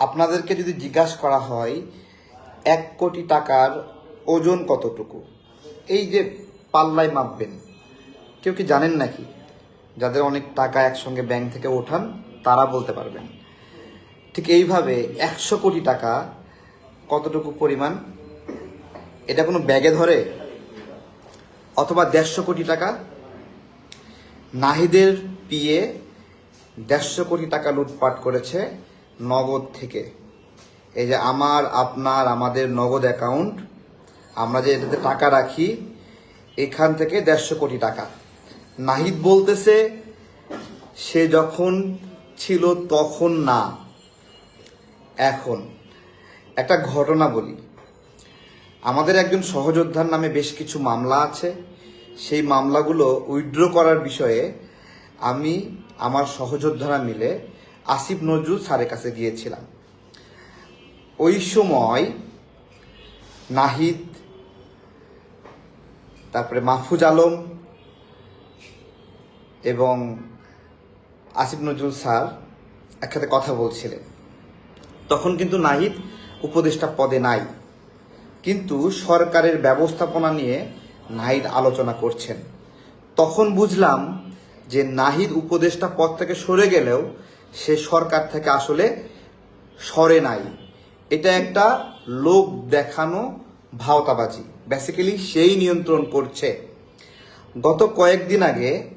আপনাদেরকে যদি জিজ্ঞাসা করা হয়, এক কোটি টাকার ওজন কতটুকু? এই যে পাল্লায় মাপবেন, কেউ কি জানেন নাকি? যাদের অনেক টাকা একসঙ্গে ব্যাংক থেকে ওঠান, তারা বলতে পারবেন। ঠিক এইভাবে একশো কোটি টাকা কতটুকু পরিমাণ? এটা কোনো ব্যাগে ধরে? অথবা দেড়শো কোটি টাকা? নাহিদের পিয়ে দেড়শো কোটি টাকা লুটপাট করেছে নগদ থেকে। এই যে আমার, আপনার, আমাদের নগদ অ্যাকাউন্ট আমরা যে এটাতে টাকা রাখি, এখান থেকে দেড়শো কোটি টাকা। নাহিদ বলতেছে, সে যখন ছিল তখন না, এখন। একটা ঘটনা বলি। আমাদের একজন সহযোদ্ধার নামে বেশ কিছু মামলা আছে। সেই মামলাগুলো উইথড্র করার বিষয়ে আমি, আমার সহযোদ্ধারা মিলে আসিফ নজরুল স্যারের কাছে গিয়েছিলাম। ওই সময় নাহিদ, তারপরে মাহফুজ আলম এবং আসিফ নজরুল স্যার একসাথে কথা বলছিলেন। তখন কিন্তু নাহিদ উপদেষ্টা পদে নাই। কিন্তু সরকারের ব্যবস্থাপনা নিয়ে নাহিদ আলোচনা করছেন। তখন বুঝলাম যে নাহিদ উপদেষ্টা পদ থেকে সরে গেলেও সে সরকার থেকে আসলে সরে নাই। এটা একটা লোক দেখানো ভাওতাবাজি। বেসিক্যালি সেই নিয়ন্ত্রণ করছে। গত কয়েকদিন আগে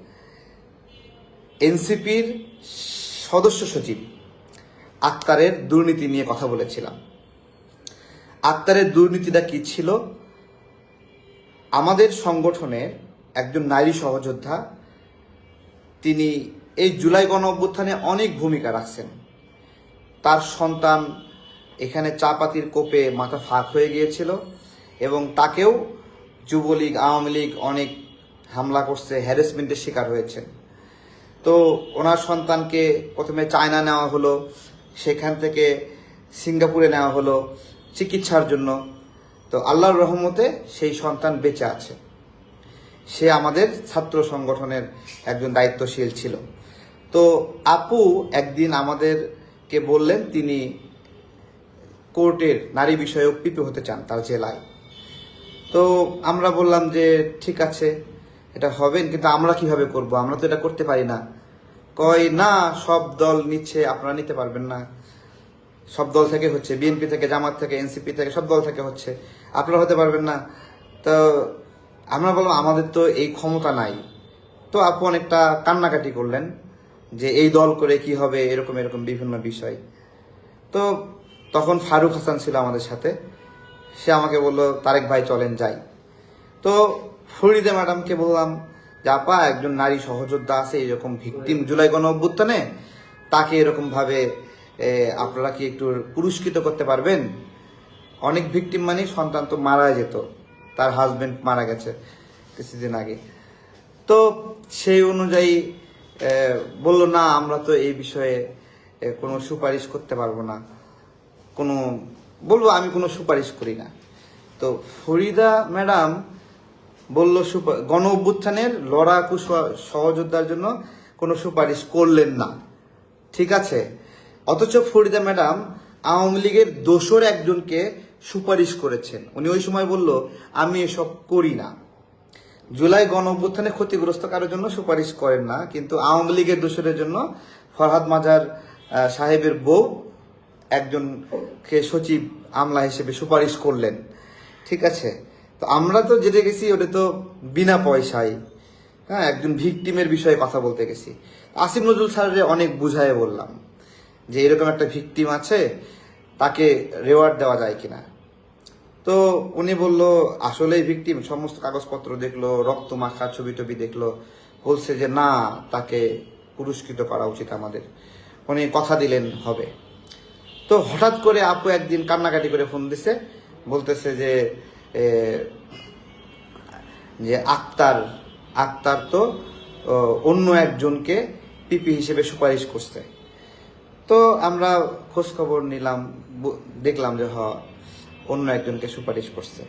এনসিপির সদস্য সচিব আক্তারের দুর্নীতি নিয়ে কথা বলেছিলাম। আক্তারের দুর্নীতিটা কি ছিল? আমাদের সংগঠনের একজন নারী সহযোদ্ধা, তিনি এই জুলাই গণ অভ্যুত্থানে অনেক ভূমিকা রাখছেন। তার সন্তান এখানে চাপাতির কোপে মাথা ফাঁক হয়ে গিয়েছিল এবং তাকেও যুবলীগ, আওয়ামী লীগ অনেক হামলা করছে হ্যারাসমেন্টের শিকার হয়েছেন। তো ওনার সন্তানকে প্রথমে চায়না নেওয়া হলো, সেখান থেকে সিঙ্গাপুরে নেওয়া হলো চিকিৎসার জন্য। তো আল্লাহর রহমতে সেই সন্তান বেঁচে আছে। সে আমাদের ছাত্র সংগঠনের একজন দায়িত্বশীল ছিল। তো আপু একদিন আমাদেরকে বললেন তিনি কোর্টের নারী বিষয়ক পিপি হতে চান তার জেলায়। তো আমরা বললাম যে, ঠিক আছে, এটা হবেন কিন্তু আমরা কীভাবে করব? আমরা তো এটা করতে পারি না। কয়, না, সব দল নিচ্ছে, আপনারা নিতে পারবেন না। সব দল থেকে হচ্ছে, বিএনপি থেকে, জামাত থেকে, এনসিপি থেকে, সব দল থেকে হচ্ছে, আপনারা হতে পারবেন না। তো আমরা বললাম, আমাদের তো এই ক্ষমতা নাই। তো আপু অনেকটা কান্নাকাটি করলেন। যে এই দল করে কি হবে, এরকম এরকম বিভিন্ন বিষয়। তো তখন ফারুক হাসান ছিল আমাদের সাথে। সে আমাকে বলল, তারেক ভাই, চলেন, যাই। তো ফরিদা ম্যাডামকে বললাম, যে আপা, একজন নারী সহযোদ্ধা আছে, এরকম ভিকটিম জুলাই গণ অভ্যুত্থানে, তাকে এরকমভাবে আপনারা কি একটু পুরস্কৃত করতে পারবেন? অনেক ভিকটিম মানে সন্তান তো মারা যেত, তার হাজবেন্ড মারা গেছে কিছুদিন আগে। তো সেই অনুযায়ী বলল, না, আমরা তো এই বিষয়ে কোনো সুপারিশ করতে পারব না। কোনো, বলব, আমি কোনো সুপারিশ করি না। তো ফরিদা ম্যাডাম বলল গণ অভ্যুত্থানের লড়াকু সহ- সহযোদ্ধার জন্য কোনো সুপারিশ করলেন না। ঠিক আছে? অথচ ফরিদা ম্যাডাম আওয়ামী লীগের দোসর একজনকে সুপারিশ করেছেন। উনি ওই সময় বলল, আমি এসব করি না। জুলাই গণ অভ্যুত্থানে ক্ষতিগ্রস্ত কারোর জন্য সুপারিশ করেন না, কিন্তু আওয়ামী লীগের দোষরের জন্য ফরহাদ মাজার সাহেবের বউ একজনকে সচিব আমলা হিসেবে সুপারিশ করলেন। ঠিক আছে? তো আমরা তো যেতে গেছি, ওটা তো বিনা পয়সায় হ্যাঁ একজন ভিকটিমের বিষয়ে কথা বলতে গেছি। আসিফ নজরুল স্যারের অনেক বুঝায় বললাম যে এরকম একটা ভিকটিম আছে, তাকে রেওয়ার্ড দেওয়া যায় কিনা। তো উনি বলল, আসলেই ভিকটিম সমস্ত কাগজপত্র দেখল, রক্ত মাখা ছবি টবি দেখল। বলছে যে, না, তাকে পুরস্কৃত করা উচিত আমাদের। উনি কথা দিলেন, হবে। তো হঠাৎ করে আপু একদিন কান্নাকাটি করে ফোন দিছে, বলতেছে যে যে আক্তার আক্তার তো অন্য একজনকে পিপি হিসেবে সুপারিশ করছে। তো আমরা খোঁজ খবর নিলাম দেখলাম যে, হ অন্য একজনকে সুপারিশ করছে।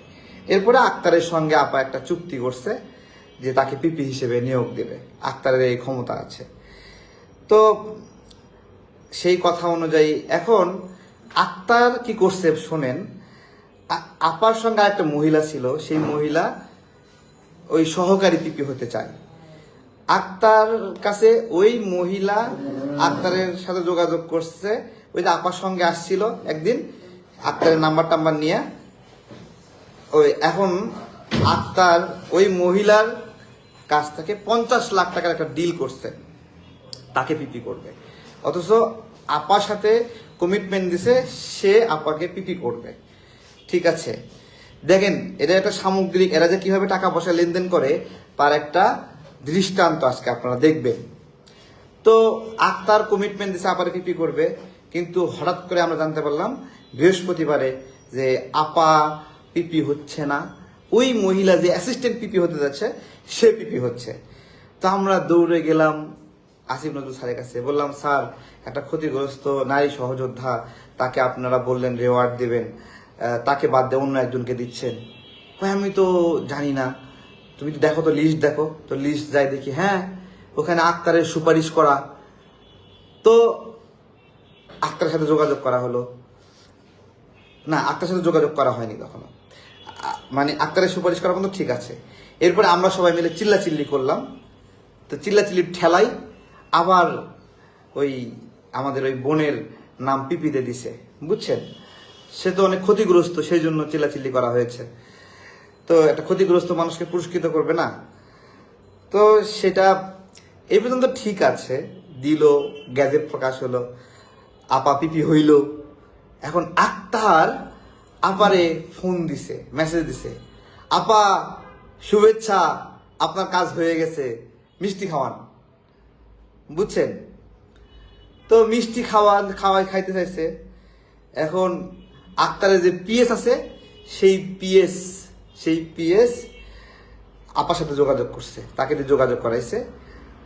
এরপরে আক্তারের সঙ্গে আপা একটা চুক্তি করছে যে তাকে পিপি হিসেবে নিয়োগ দেবে। আক্তারের এই ক্ষমতা আছে। তো সেই কথা অনুযায়ী এখন আক্তার কি করছে শোনেন আপার সঙ্গে একটা মহিলা ছিল, সেই মহিলা ওই সহকারী পিপি হতে চায়। আক্তার কাছে ওই মহিলা আক্তারের সাথে যোগাযোগ করছে, ওই যে আপার সঙ্গে আসছিল একদিন আক্তারের নাম্বার টাম্বার নিয়ে, ওই এখন আক্তার ওই মহিলার কাছ থেকে পঞ্চাশ লাখ টাকার একটা ডিল করছে, তাকে পিপি করবে। অথচ আপার সাথে কমিটমেন্ট দিছে, সে আপাকে পিপি করবে। ঠিক আছে? দেখেন, এটা একটা সামগ্রিক, এরা যে কীভাবে টাকা পয়সা লেনদেন করে, তার একটা দৃষ্টান্ত আজকে আপনারা দেখবেন। তো আক্তার কমিটমেন্ট দিছে আপারে পিপি করবে। কিন্তু হঠাৎ করে আমরা জানতে পারলাম বৃহস্পতিবারে যে আপা পিপি হচ্ছে না, ওই মহিলা যে অ্যাসিস্ট্যান্ট পিপি হতে যাচ্ছে, সে পিপি হচ্ছে। তো আমরা দৌড়ে গেলাম আসিফ নজরুল স্যারের কাছে। বললাম, স্যার, একটা ক্ষতিগ্রস্ত নারী সহযোদ্ধা, তাকে আপনারা বললেন রেওয়ার্ড দেবেন তাকে বাদ দিয়ে অন্য একজনকে দিচ্ছেন। ভাই আমি তো জানি না। তুমি তো দেখো তো লিস্ট দেখো। তো লিস্ট যাই দেখি হ্যাঁ ওখানে আক্তারের সুপারিশ করা। তো আক্তারের সাথে যোগাযোগ করা হলো। না আক্তারের সাথে যোগাযোগ করা হয়নি কখনো। মানে আক্তারের সুপারিশ করা কিন্তু ঠিক আছে। এরপরে আমরা সবাই মিলে চিল্লাচিল্লি করলাম। তো চিল্লাচিল্লি ঠেলাই আবার ওই আমাদের ওই বোনের নাম পিপিতে দিছে। বুঝছেন? সে তো অনেক ক্ষতিগ্রস্ত, সেই জন্য চিল্লাচিল্লি করা হয়েছে। তো একটা ক্ষতিগ্রস্ত মানুষকে পুরস্কৃত করবে না? তো সেটা এই পর্যন্ত ঠিক আছে। দিল, গ্যাজেট প্রকাশ হলো। আপা পিপি হইল। এখন আক্তার আপারে ফোন দিছে মেসেজ দিছে। আপা, শুভেচ্ছা, আপনার কাজ হয়ে গেছে, মিষ্টি খাওয়ান। বুঝছেন? তো মিষ্টি খাওয়ান, খাওয়াই খাইতে চাইছে। এখন আক্তারের যে পিএস আছে, সেই পিএস সেই পিএস আপার সাথে যোগাযোগ করছে। তাকে যোগাযোগ করাইছে।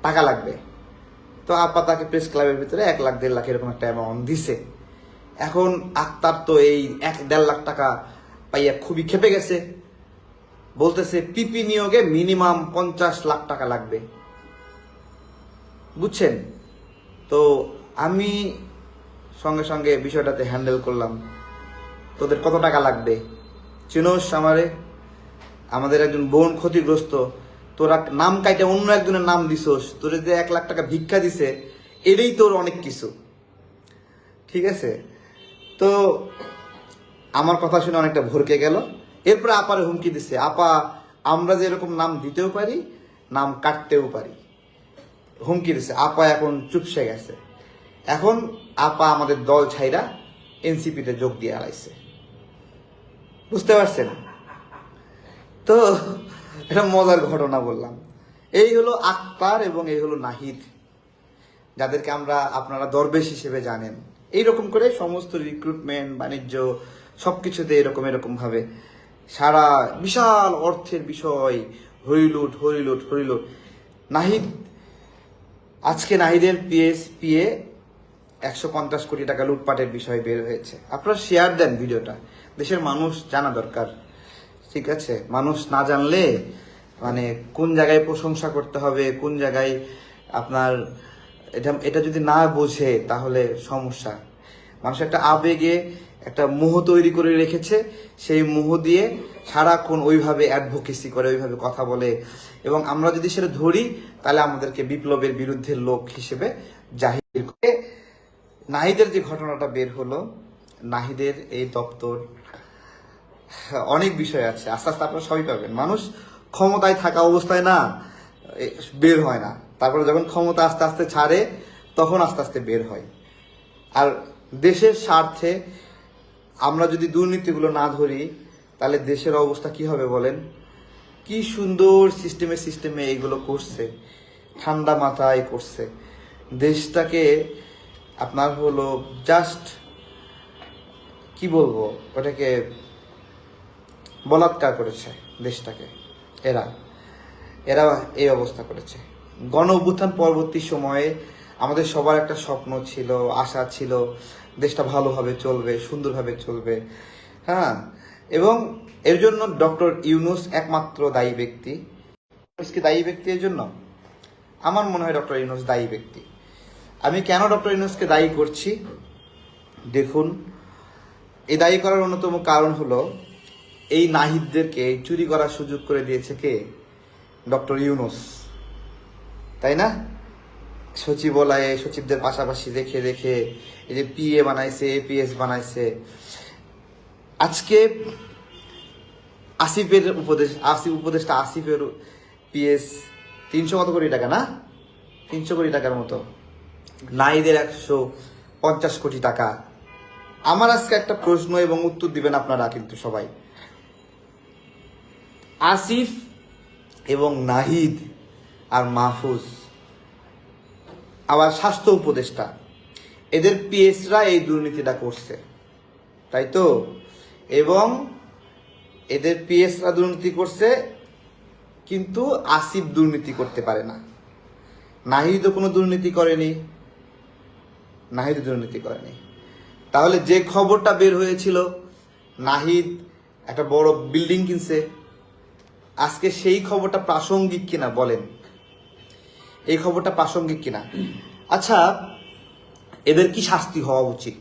টাকা লাগবে। তো আপা তাকে প্রেস ক্লাবের ভিতরে এক লাখ, দেড় লাখ এরকম একটা অ্যামাউন্ট দিছে। এখন আক্তার তো এই এক, দেড় লাখ টাকা পাইয়া খুবই খেপে গেছে। বলতেছে পিপি নিয়োগে মিনিমাম পঞ্চাশ লাখ টাকা লাগবে। বুঝছেন? তো আমি সঙ্গে সঙ্গে বিষয়টাতে হ্যান্ডেল করলাম। তোদের কত টাকা লাগবে? চিনোস আমারে। আমাদের একজন বোন ক্ষতিগ্রস্ত। তোরা নাম কাইটে অন্য একজনের নাম দিছোস, তোর যে এক লাখ টাকা ভিক্ষা দিছে, এটাই তোর অনেক কিছু। ঠিক আছে? তো আমার কথা শুনে অনেকটা ভরকে গেল। এরপরে আপারে হুমকি দিছে, আপা, আমরা যে এরকম নাম দিতেও পারি, নাম কাটতেও পারি। হুমকি দিছে, আপা এখন চুপসে গেছে। এখন আপা আমাদের দল ছাইরা এনসিপিতে যোগ দিয়ে আলাইছে। বুঝতে পারছেন? তো এটা মজার ঘটনা বললাম। এই হলো আক্তার এবং এই হলো নাহিদ, যাদেরকে আমরা আপনারা দরবেশ হিসেবে জানেন। এইরকম করে সমস্ত রিক্রুটমেন্ট বাণিজ্য, সবকিছুতে এরকম এরকম ভাবে সারা বিশাল অর্থের বিষয়, হরিলুট হরিলুট হরিলুট। নাহিদ, আজকে নাহিদের পিএস পিএ একশো পঞ্চাশ কোটি টাকা লুটপাটের বিষয় বের হয়েছে। আপনারা শেয়ার দেন ভিডিওটা। দেশের মানুষ জানা দরকার। ঠিক আছে? মানুষ না জানলে মানে কোন জায়গায় প্রশংসা করতে হবে, কোন জায়গায় আপনার, এটা এটা যদি না বোঝে, তাহলে সমস্যা। মানুষ একটা আবেগে একটা মোহ তৈরি করে রেখেছে, সেই মোহ দিয়ে সারাক্ষণ ওইভাবে অ্যাডভোকেসি করে, ওইভাবে কথা বলে। এবং আমরা যদি সেটা ধরি, তাহলে আমাদেরকে বিপ্লবের বিরুদ্ধে লোক হিসেবে জাহির করে নাহিদের যে ঘটনাটা বের হলো, নাহিদের এই দপ্তর অনেক বিষয় আছে। আস্তে আস্তে আপনারা সবই পাবেন। মানুষ ক্ষমতায় থাকা অবস্থায় না বের হয় না। তারপরে যখন ক্ষমতা আস্তে আস্তে ছাড়ে, তখন আস্তে আস্তে বের হয়। আর দেশের স্বার্থে আমরা যদি দুর্নীতিগুলো না ধরি, তাহলে দেশের অবস্থা কি হবে বলেন? কি সুন্দর সিস্টেমে সিস্টেমে এইগুলো করছে। ঠান্ডা মাথায় করছে। দেশটাকে আপনার হলো জাস্ট কি বলব? ওটাকে বলাৎকার করেছে দেশটাকে। এরা এরা এই অবস্থা করেছে। গণ অভ্যুত্থান পরবর্তী সময়ে আমাদের সবার একটা স্বপ্ন ছিল, আশা ছিল, দেশটা ভালোভাবে চলবে, সুন্দরভাবে চলবে। হ্যাঁ এবং এর জন্য ডক্টর ইউনুস একমাত্র দায়ী ব্যক্তি। ইউনুস কি দায়ী ব্যক্তি এর জন্য? আমার মনে হয় ডক্টর ইউনুস দায়ী ব্যক্তি। আমি কেন ডক্টর ইউনুসকে দায়ী করছি? দেখুন এই দায়ী করার অন্যতম কারণ হলো এই নাহিদদেরকে চুরি করার সুযোগ করে দিয়েছে কে? ডক্টর ইউনুস। তাই না? সচিবালয়ে সচিবদের পাশাপাশি রেখে রেখে এই যে পিএ বানাইছে এপিএস বানাইছে। আজকে আসিফের উপদেশ, আসিফ উপদেশটা আসিফের পিএস তিনশো কত কোটি টাকা না? তিনশো কোটি টাকার মতো। নাইদের একশো পঞ্চাশ কোটি টাকা। আমার আজকে একটা প্রশ্ন এবং উত্তর দিবেন আপনারা কিন্তু সবাই। আসিফ এবং নাহিদ আর মাহফুজ। আবার স্বাস্থ্য উপদেষ্টা। এদের পিএসরা এই দুর্নীতিটা করছে। তাই তো? এবং এদের পিএসরা দুর্নীতি করছে, কিন্তু আসিফ দুর্নীতি করতে পারে না। নাহিদও কোনো দুর্নীতি করেনি। নাহিদ দুর্নীতি করেনি। তাহলে যে খবরটা বের হয়েছিল, নাহিদ একটা বড় বিল্ডিং কিনছে। আজকে সেই খবরটা প্রাসঙ্গিক কিনা বলেন। এই খবরটা প্রাসঙ্গিক কিনা? আচ্ছা এদের কি শাস্তি হওয়া উচিত?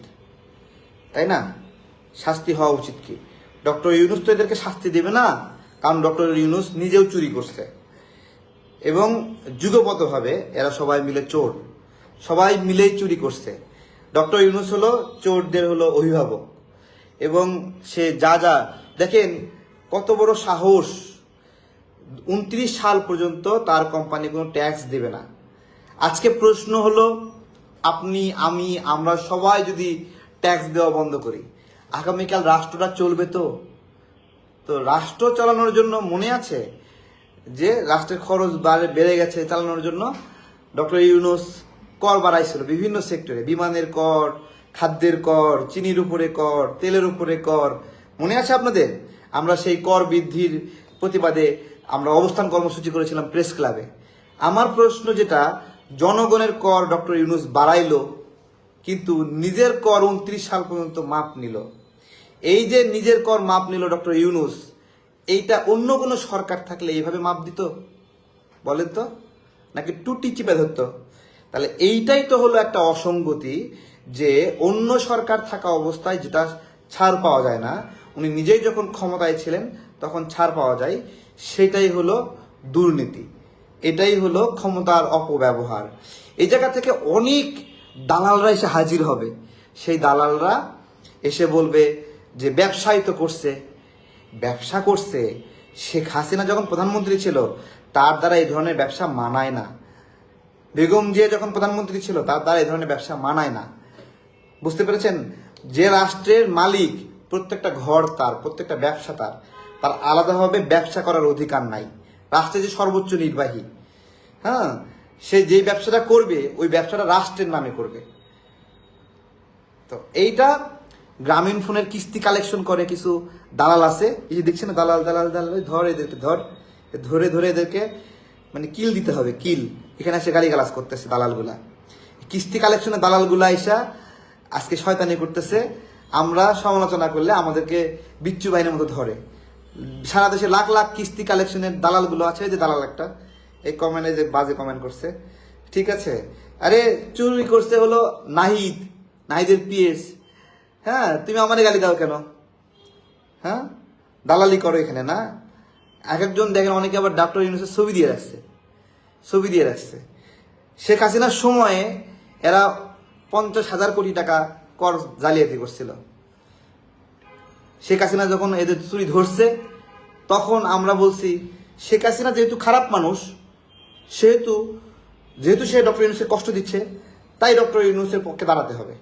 তাই না? শাস্তি হওয়া উচিত কি? ডক্টর ইউনুস তো এদেরকে শাস্তি দেবে না, কারণ ডক্টর ইউনুস নিজেও চুরি করছে। এবং যুগপতভাবে এরা সবাই মিলে চোর। সবাই মিলেই চুরি করছে। ডক্টর ইউনুস হলো চোরদের হলো অভিভাবক। এবং সে যা যা, দেখেন, কত বড় সাহস উনত্রিশ সাল পর্যন্ত তার কোম্পানি কোনো ট্যাক্স দেবে না। আজকে প্রশ্ন হলো, আপনি, আমি, আমরা সবাই যদি ট্যাক্স দেওয়া বন্ধ করি, আগামীকাল রাষ্ট্রটা চলবে তো? তো রাষ্ট্র চালানোর জন্য মনে আছে যে রাষ্ট্রের খরচ বাড়ে, বেড়ে গেছে চালানোর জন্য? ডক্টর ইউনুস কর বাড়াইছিল বিভিন্ন সেক্টরে বিমানের কর, খাদ্যের কর, চিনির উপরে কর, তেলের উপরে কর। মনে আছে আপনাদের? আমরা সেই কর বৃদ্ধির প্রতিবাদে আমরা অবস্থান কর্মসূচি করেছিলাম প্রেস ক্লাবে। আমার প্রশ্ন যেটা, জনগণের কর ডক্টর ইউনুস বাড়াইলো, কিন্তু নিজের কর উনত্রিশ সাল পর্যন্ত মাপ নিল। এই যে নিজের কর মাপ নিল ডক্টর ইউনুস, এইটা অন্য কোনো সরকার থাকলে এইভাবে মাপ দিত? বলেন তো। নাকি টুটি চিপে ধরতো? তাহলে এইটাই তো হলো একটা অসঙ্গতি যে অন্য সরকার থাকা অবস্থায় যেটা ছাড় পাওয়া যায় না। উনি নিজেই যখন ক্ষমতায় ছিলেন, তখন ছাড় পাওয়া যায়। সেটাই হলো দুর্নীতি। এটাই হলো ক্ষমতার অপব্যবহার। এই জায়গা থেকে অনেক দালালরা এসে হাজির হবে। সেই দালালরা এসে বলবে যে, ব্যবসায়ী তো করছে। ব্যবসা করছে। শেখ হাসিনা যখন প্রধানমন্ত্রী ছিল, তার দ্বারা এই ধরনের ব্যবসা মানায় না। বেগম জিয়া যখন প্রধানমন্ত্রী ছিল, তার দ্বারা এই ধরনের ব্যবসা মানায় না। বুঝতে পেরেছেন? যে রাষ্ট্রের মালিক প্রত্যেকটা ঘর তার, প্রত্যেকটা ব্যবসা তার। তার আলাদাভাবে ব্যবসা করার অধিকার নাই। রাষ্ট্রের যে সর্বোচ্চ নির্বাহী হ্যাঁ সে যেই ব্যবসাটা করবে, ওই ব্যবসাটা রাষ্ট্রের নামে করবে। তো এইটা গ্রামীণ ফোনের কিস্তি কালেকশন করে কিছু দালাল আছে। এই যে দেখছেন না, দালাল দালাল দালাল ধর এদেরকে, ধর, ধরে ধরে এদেরকে মানে কিল দিতে হবে, কিল। এখানে এসে গালি গালাজ করতেছে দালালগুলা। কিস্তি কালেকশনের দালালগুলা এসা আজকে শয়তানি করতেছে। আমরা সমালোচনা করলে আমাদেরকে বিচ্ছু বাহিনীর মতো ধরে। সারা দেশে লাখ লাখ কিস্তি কালেকশনের দালালগুলো আছে যে দালাল একটা। এই কমেন্টে যে বাজে কমেন্ট করছে। ঠিক আছে? আরে, চুরি করছে হলো নাহিদ, নাহিদের পিএস। হ্যাঁ তুমি আমারে গালি দাও কেন? হ্যাঁ? দালালি করো এখানে, না? এক একজন দেখেন অনেকে আবার ডাক্তার ইউনুসের ছবি দিয়ে রাখছে। ছবি দিয়ে রাখছে। শেখ হাসিনার সময়ে এরা পঞ্চাশ হাজার কোটি টাকা কর জালিয়াতি করছিল। শেখ হাসিনা যখন এদের চুরি ধরছে, তখন আমরা বলছি, শেখ হাসিনা যেহেতু খারাপ মানুষ, সেহেতু, যেহেতু সে ডক্টর ইউনুসের কষ্ট দিচ্ছে, তাই ডক্টর ইউনুসের পক্ষে দাঁড়াতে হবে।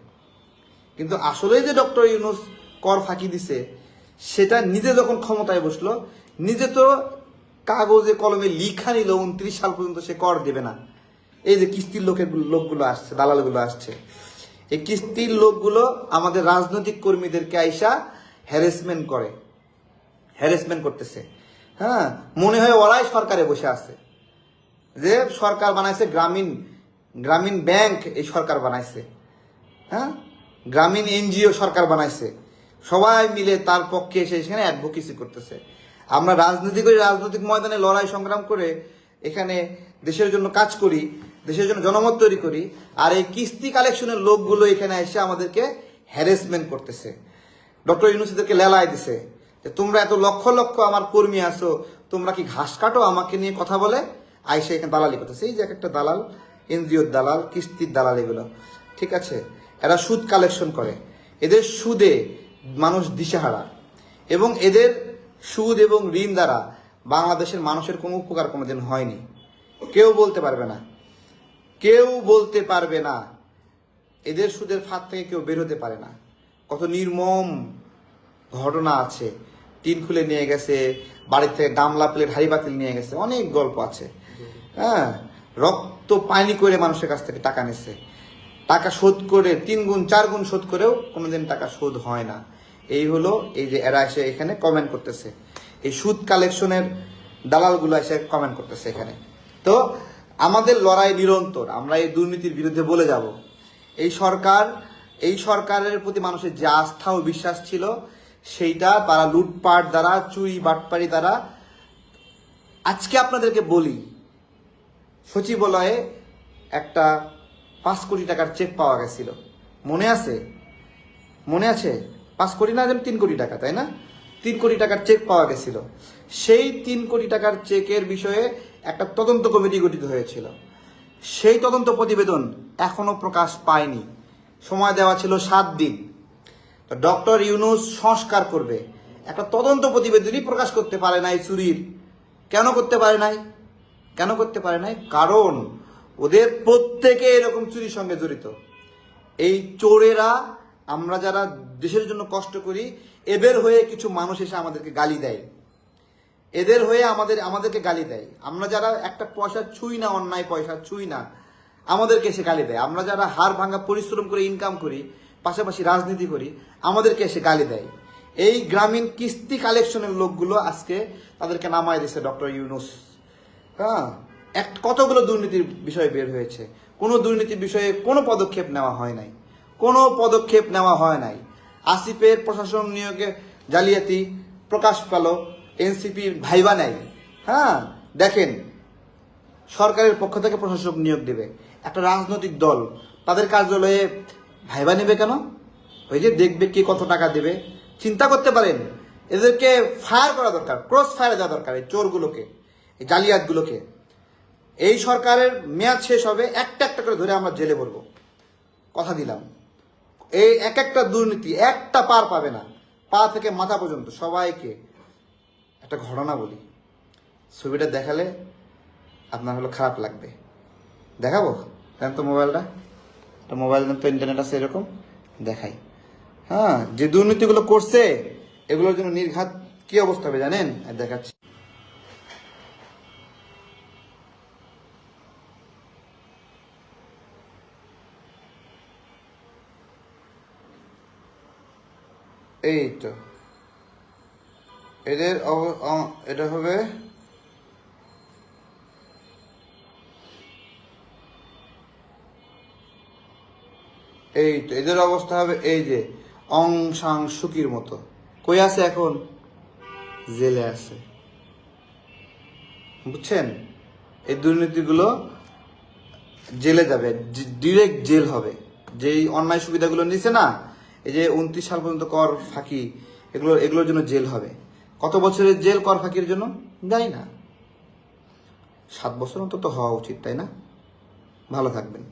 কিন্তু আসলেই যে ডক্টর ইউনুস কর ফাঁকি দিছে, সেটা নিজে যখন ক্ষমতায় বসল, নিজে তো কাগজে, কলমে লিখা নিল, উনত্রিশ সাল পর্যন্ত সে কর দেবে না। এই যে কিস্তির লোকের লোকগুলো আসছে, দালালগুলো আসছে। এই কিস্তির লোকগুলো আমাদের রাজনৈতিক কর্মীদেরকে আইসা হ্যারাসমেন্ট করে হ্যারাসমেন্ট করতেছে। হ্যাঁ? মনে হয় ওরাই সরকারে বসে আছে। যে সরকার বানাইছে, গ্রামীণ গ্রামীণ ব্যাংক এই সরকার বানাইছে। হ্যাঁ? গ্রামীণ এনজিও সরকার বানাইছে। সবাই মিলে তার পক্ষে এসে সেখানে অ্যাডভোকেসি করতেছে। আমরা রাজনীতি করি, রাজনৈতিক ময়দানে লড়াই সংগ্রাম করে এখানে দেশের জন্য কাজ করি, দেশের জন্য জনমত তৈরি করি, আর এই কিস্তি কালেকশনের লোকগুলো এখানে এসে আমাদেরকে হ্যারাসমেন্ট করতেছে। ডক্টর ইউনুসিদেরকে লেলায় দিছে যে, তোমরা এত লক্ষ লক্ষ আমার কর্মী আছো, তোমরা কি ঘাস কাটো আমাকে নিয়ে কথা বলে? আইসে এখানে দালালি করতেছে। এই যে এক একটা দালাল, এনজিওর দালাল, কিস্তির দালাল এগুলো। ঠিক আছে? এরা সুদ কালেকশন করে। এদের সুদে মানুষ দিশেহারা। এবং এদের সুদ এবং ঋণ দ্বারা বাংলাদেশের মানুষের কোনো উপকার কোনোদিন হয়নি। কেউ বলতে পারবে না। কেউ বলতে পারবে না। এদের সুদের ফাঁদ থেকে কেউ বের হতে পারে না। কত নির্মম ঘটনা আছে। টিন খুলে নিয়ে গেছে, বাড়ির থেকে গামলা, প্লেট, হাড়ি, বাতিল নিয়ে গেছে, অনেক গল্প আছে। হ্যাঁ রক্ত, পানি করে মানুষের কাছ থেকে টাকা নিচ্ছে টাকা শোধ করে, তিন গুণ, চার গুণ শোধ করেও কোনোদিন টাকা শোধ হয় না। এই হলো এই যে এরা এসে এখানে কমেন্ট করতেছে। এই সুদ কালেকশনের দালালগুলো এসে কমেন্ট করতেছে এখানে। তো আমাদের লড়াই নিরন্তর, আমরা এই দুর্নীতির বিরুদ্ধে বলে যাব। এই সরকার এই সরকারের প্রতি মানুষের যে আস্থা ও বিশ্বাস ছিল, সেইটা তারা লুটপাট দ্বারা, চুরি বাটপাড়ি দ্বারা, আজকে আপনাদেরকে বলি, সচিবালয়ে একটা পাঁচ কোটি টাকার চেক পাওয়া গেছিল। মনে আছে? মনে আছে? পাঁচ কোটি না, যেন তিন কোটি টাকা, তাই না? তিন কোটি টাকার চেক পাওয়া গেছিল। সেই তিন কোটি টাকার চেকের বিষয়ে একটা তদন্ত কমিটি গঠিত হয়েছিল। সেই তদন্ত প্রতিবেদন এখনও প্রকাশ পায়নি। সময় দেওয়া ছিল সাত দিন। তো ডক্টর ইউনুস সংস্কার করবে। একটা তদন্ত প্রতিবেদনই প্রকাশ করতে পারে নাই চুরির। কেন করতে পারে নাই? কেন করতে পারে নাই? কারণ ওদের প্রত্যেকে এরকম চুরির সঙ্গে জড়িত। এই চোরেরা, আমরা যারা দেশের জন্য কষ্ট করি, এদের হয়ে কিছু মানুষ এসে আমাদেরকে গালি দেয়। এদের হয়ে আমাদের, আমাদেরকে গালি দেয়। আমরা যারা একটা পয়সা ছুই না, অন্যায় পয়সা ছুই না আমাদেরকে এসে গালি দেয়। আমরা যারা হার ভাঙা পরিশ্রম করে ইনকাম করি, পাশাপাশি রাজনীতি করি, আমাদেরকে এসে গালি দেয়। এই গ্রামীণ কিস্তি কালেকশনের লোকগুলো আজকে তাদেরকে নামায় দিছে ডক্টর ইউনুস। হ্যাঁ এক কতগুলো দুর্নীতির বিষয় বের হয়েছে। কোনো দুর্নীতির বিষয়ে কোনো পদক্ষেপ নেওয়া হয় নাই। কোনো পদক্ষেপ নেওয়া হয় নাই। আসিফের প্রশাসন নিয়োগে জালিয়াতি প্রকাশ পেল, এনসিপি ভাইবা নেয় হ্যাঁ দেখেন, সরকারের পক্ষ থেকে প্রশাসক নিয়োগ দেবে। একটা রাজনৈতিক দল, তাদের কার্যালয়ে ভাইবা নেবে কেন? ওই যে দেখবে কে কত টাকা দেবে। চিন্তা করতে পারেন, এদেরকে ফায়ার করা দরকার ক্রস ফায়ার দেওয়া দরকার এই চোরগুলোকে, এই জালিয়াতগুলোকে। এই সরকারের মেয়াদ শেষ হবে, একটা একটা করে ধরে আমরা জেলে বলব। কথা দিলাম। এই এক একটা দুর্নীতি একটা পার পাবে না, পা থেকে মাথা পর্যন্ত সবাইকে। একটা ঘটনা বলি, ছবিটা দেখালে আপনার হলো খারাপ লাগবে। দেখাবো? দেন তো মোবাইলটা। একটা মোবাইল তো ইন্টারনেট আছে এরকম, দেখাই। হ্যাঁ যে দুর্নীতিগুলো করছে, এগুলোর জন্য নির্ঘাত কি অবস্থা হবে জানেন? দেখাচ্ছি। এই তো। এদের এটা হবে এই তো, এদের অবস্থা হবে এই যে, অং সাং সুকির মতো। কই আছে এখন? জেলে আছে। বুঝছেন? এই দুর্নীতিগুলো জেলে যাবে ডিরেক্ট জেল হবে। যেই অন্যায় সুবিধাগুলো নিছে না, এই যে উনত্রিশ সাল পর্যন্ত কর ফাঁকি, এগুলো, এগুলোর জন্য জেল হবে। কত বছরের জেল কর ফাঁকির জন্য? জানি না। সাত বছর অন্তত হওয়া উচিত, তাই না? ভালো থাকবেন।